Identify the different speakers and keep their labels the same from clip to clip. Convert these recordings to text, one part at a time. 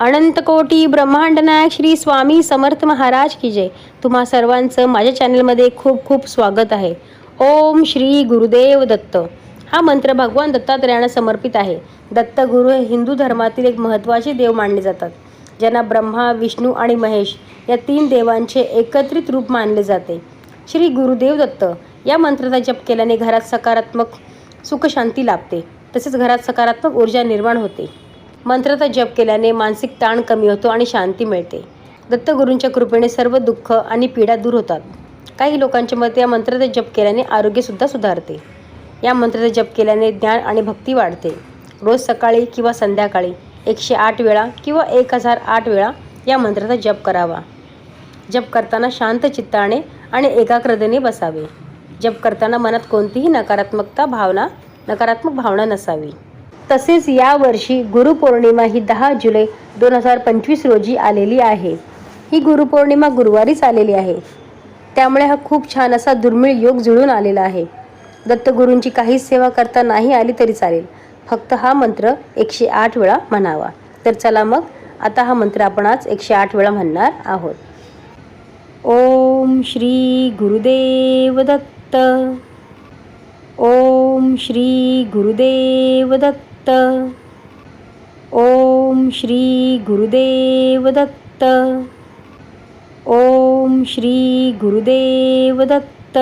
Speaker 1: अनंतकोटी ब्रह्मांड नायक श्री स्वामी समर्थ महाराज की जय. तुम्हा सर्वांचं माझ्या चॅनलमध्ये खूप खूप स्वागत आहे. ओम श्री गुरुदेव दत्त. हा मंत्र भगवान दत्तात्रयांना समर्पित आहे. दत्त गुरु हे हिंदू धर्मातील एक महत्त्वाचे देव मानले जातात. ज्यांना ब्रह्मा विष्णू आणि महेश या तीन देवांचे एकत्रित रूप मानले जाते. श्री गुरुदेव दत्त या मंत्राचा जप केल्याने घरात सकारात्मक सुखशांती लाभते. तसेच घरात सकारात्मक ऊर्जा निर्माण होते. मंत्राचा जप केल्याने मानसिक ताण कमी होतो आणि शांती मिळते. दत्तगुरूंच्या कृपेने सर्व दुःख आणि पीडा दूर होतात. काही लोकांच्या मते या मंत्राचा जप केल्याने आरोग्यसुद्धा सुधारते. या मंत्राचा जप केल्याने ज्ञान आणि भक्ती वाढते. रोज सकाळी किंवा संध्याकाळी एकशे आठ वेळा किंवा एक हजार आठ वेळा या मंत्राचा जप करावा. जप करताना शांत चित्ताने आणि एकाग्रतेने बसावे. जप करताना मनात कोणतीही नकारात्मकता भावना नकारात्मक भावना नसावी. तसेच यावर्षी गुरुपौर्णिमा ही दहा जुलै दोन हजार पंचवीस रोजी आलेली आहे. ही गुरुपौर्णिमा गुरुवारीच आलेली आहे. त्यामुळे हा खूप छान असा दुर्मिळ योग जुळून आलेला आहे. दत्तगुरूंची काहीच सेवा करता नाही आली तरी चालेल. फक्त हा मंत्र एकशे आठ वेळा म्हणावा. तर चला मग आता हा मंत्र आपण आज एकशे आठ वेळा म्हणणार आहोत. ओम श्री गुरुदेव दत्त. ओम श्री गुरुदेव दत्त. दत्त। ओम श्री गुरुदेव दत्त। ओम श्री गुरुदेव दत्त।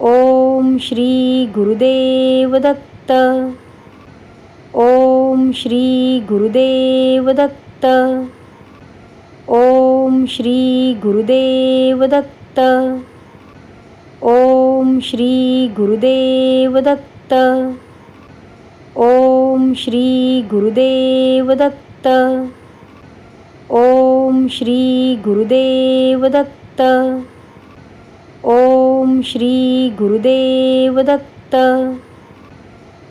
Speaker 1: ओम श्री गुरुदेव दत्त। ओम श्री गुरुदेव दत्त। ओम श्री गुरुदेव दत्त। ओम श्री गुरुदेव दत्त ओम श्री गुरुदेव दत्त ओम श्री गुरुदेव दत्त ओम श्री गुरुदेव दत्त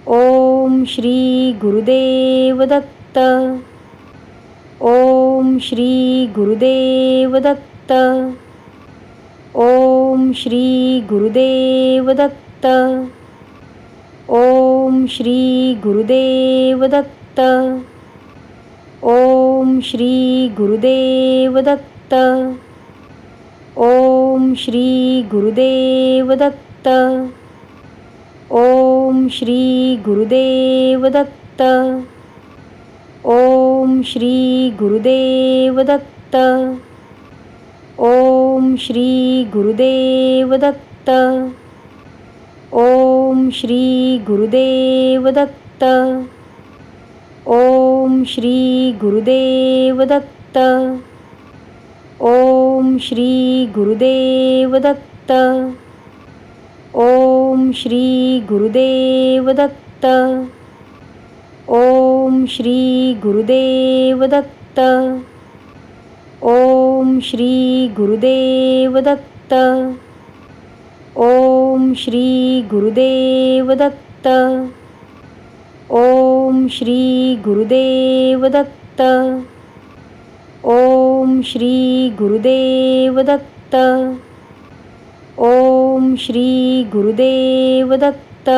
Speaker 1: ओम श्री गुरुदेव दत्त ओम श्री गुरुदेव दत्त ओम श्री गुरुदेव दत्त ॐ श्री गुरुदेवदत्त। ॐ श्रीगुरुदेवदत्त ॐ श्रीगुरुदेवदत्त ॐ श्रीगुरुदेवदत्त ॐ श्रीगुरुदेवदत्त ॐ श्रीगुरुदेवदत्त ॐ श्री गुरुदेवदत्त। ॐ श्रीगुरुदेवदत्त ॐ श्रीगुरुदेवदत्त ॐ श्रीगुरुदेवदत्त ॐ श्रीगुरुदेवदत्त ॐ श्रीगुरुदेवदत्त ॐ श्री गुरुदेवदत्त। ॐ श्रीगुरुदेवदत्त ॐ श्रीगुरुदेवदत्त ॐ श्रीगुरुदेवदत्त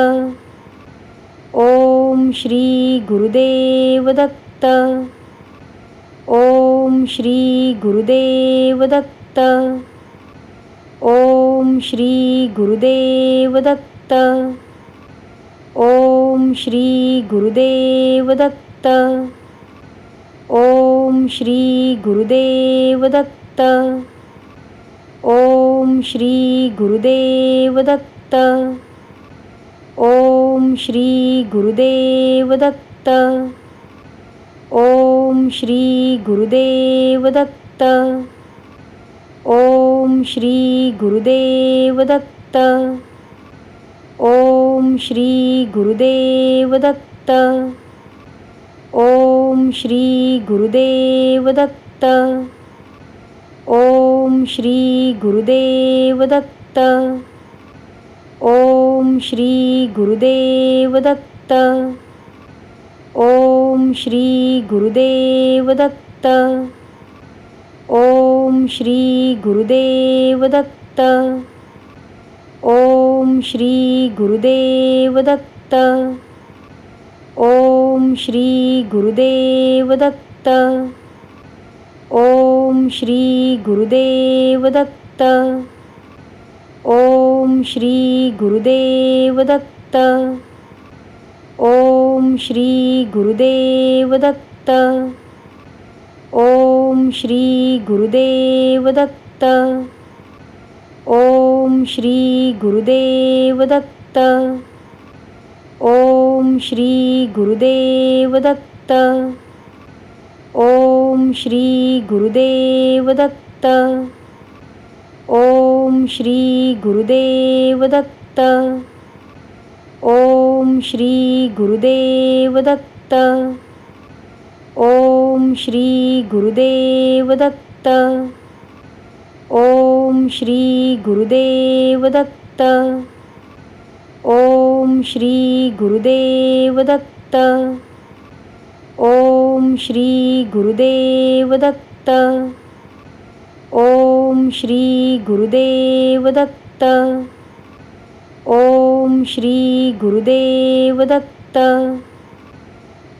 Speaker 1: ॐ श्रीगुरुदेवदत्त ॐ श्रीगुरुदेवदत्त ॐ श्री गुरुदेवदत्त। ॐ श्रीगुरुदेवदत्त ॐ श्रीगुरुदेवदत्त ॐ श्रीगुरुदेवदत्त ॐ श्रीगुरुदेवदत्त ॐ श्रीगुरुदेवदत्त ओम श्री गुरुदेव दत्त ओम श्री गुरुदेव दत्त ओम श्री गुरुदेव दत्त ओम श्री गुरुदेव दत्त ओम श्री गुरुदेव दत्त ओम श्री गुरुदेव दत्त ओम श्री गुरुदेव दत्त ओम श्री गुरुदेव दत्त ओम श्री गुरुदेव दत्त ओम श्री गुरुदेव दत्त ओम श्री गुरुदेव दत्त ओम श्री गुरुदेव दत्त ॐ श्री गुरुदेवदत्त। ॐ श्रीगुरुदेवदत्त ॐ श्रीगुरुदेवदत्त ॐ श्रीगुरुदेवदत्त ॐ श्रीगुरुदेवदत्त ॐ श्रीगुरुदेवदत्त ओम श्री गुरुदेव दत्त ओम श्री गुरुदेव दत्त ओम श्री गुरुदेव दत्त ओम श्री गुरुदेव दत्त ओम श्री गुरुदेव दत्त ओम श्री गुरुदेव दत्त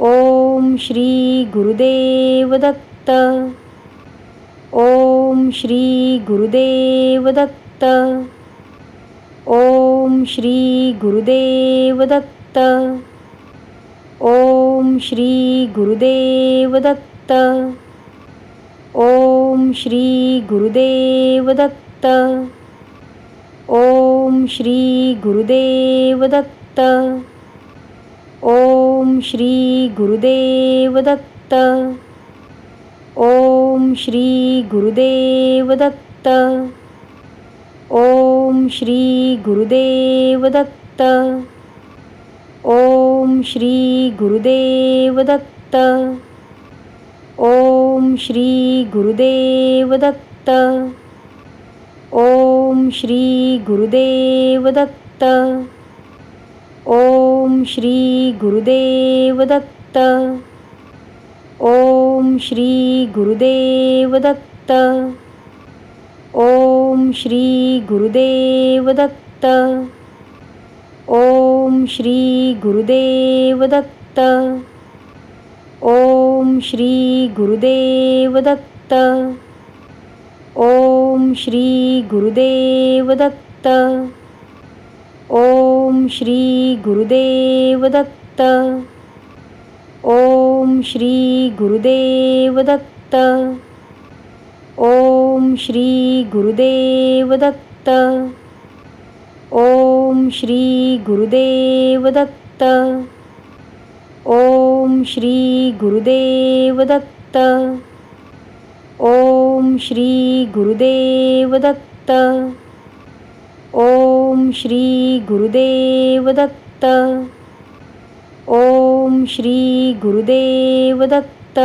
Speaker 1: ॐ श्री गुरुदेवदत्त। ॐ श्रीगुरुदेवदत्त ॐ श्रीगुरुदेवदत्त ॐ श्रीगुरुदेवदत्त ॐ श्रीगुरुदेवदत्त ॐ श्रीगुरुदेवदत्त ओम श्री गुरुदेव दत्त ओम श्री गुरुदेव दत्त ओम श्री गुरुदेव दत्त ओम श्री गुरुदेव दत्त ओम श्री गुरुदेव दत्त ओम श्री गुरुदेव दत्त ॐ श्री गुरुदेवदत्त। ॐ श्रीगुरुदेवदत्त ॐ श्रीगुरुदेवदत्त ॐ श्रीगुरुदेवदत्त ॐ श्रीगुरुदेवदत्त ॐ श्रीगुरुदेवदत्त ॐ श्री गुरुदेवदत्त। ॐ श्रीगुरुदेवदत्त ॐ श्रीगुरुदेवदत्त ॐ श्रीगुरुदेवदत्त ॐ श्रीगुरुदेवदत्त ॐ श्रीगुरुदेवदत्त ॐ श्री गुरुदेवदत्त। ॐ श्रीगुरुदेवदत्त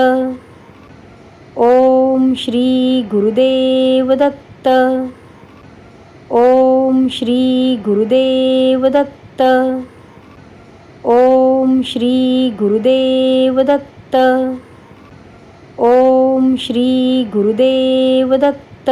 Speaker 1: ॐ श्रीगुरुदेवदत्त ॐ श्रीगुरुदेवदत्त ॐ श्रीगुरुदेवदत्त ॐ श्रीगुरुदेवदत्त